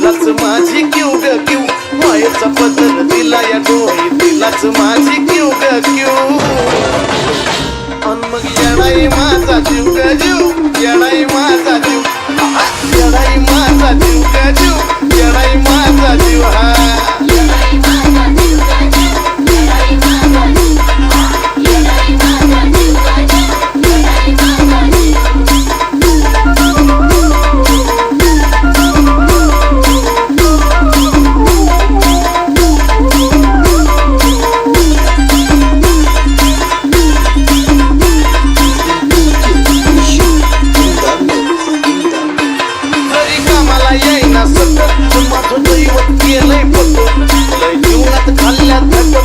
तिलाच माझी क्यू ग क्यू मायेचा पदर दिला या डोळी तिलाच माझी क्यू ग क्यू मग येणाई माझा जीव ग जीव येणाई माझा जीव येणाई माझा जीव ग जीव येणाई माझा जीव हा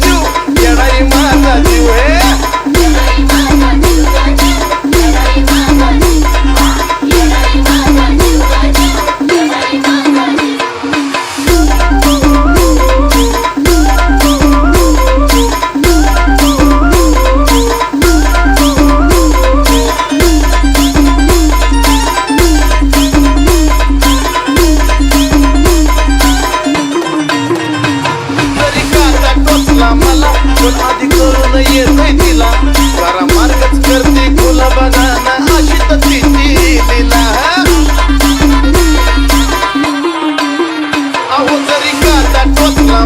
you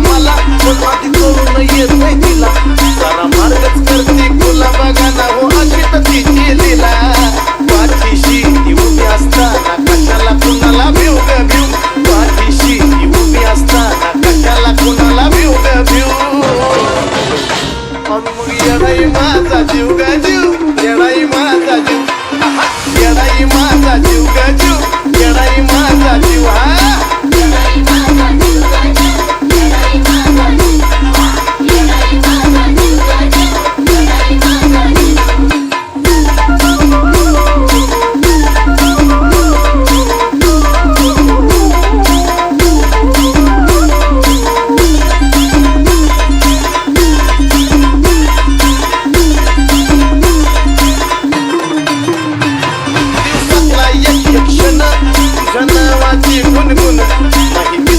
मला माझी चोरून येत नाही तिला सारा मार्गच करते तुला बघा ना हो अशी तशी नाची मन तुला ग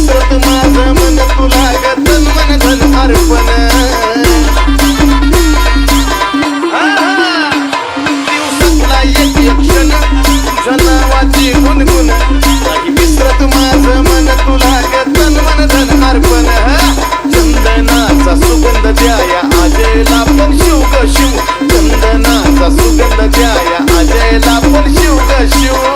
तन मन सुगंध द्याया आजेला पण शिव ग शिव चंदनाचा सुगंध द्याया आजेला पण शिव ग शिव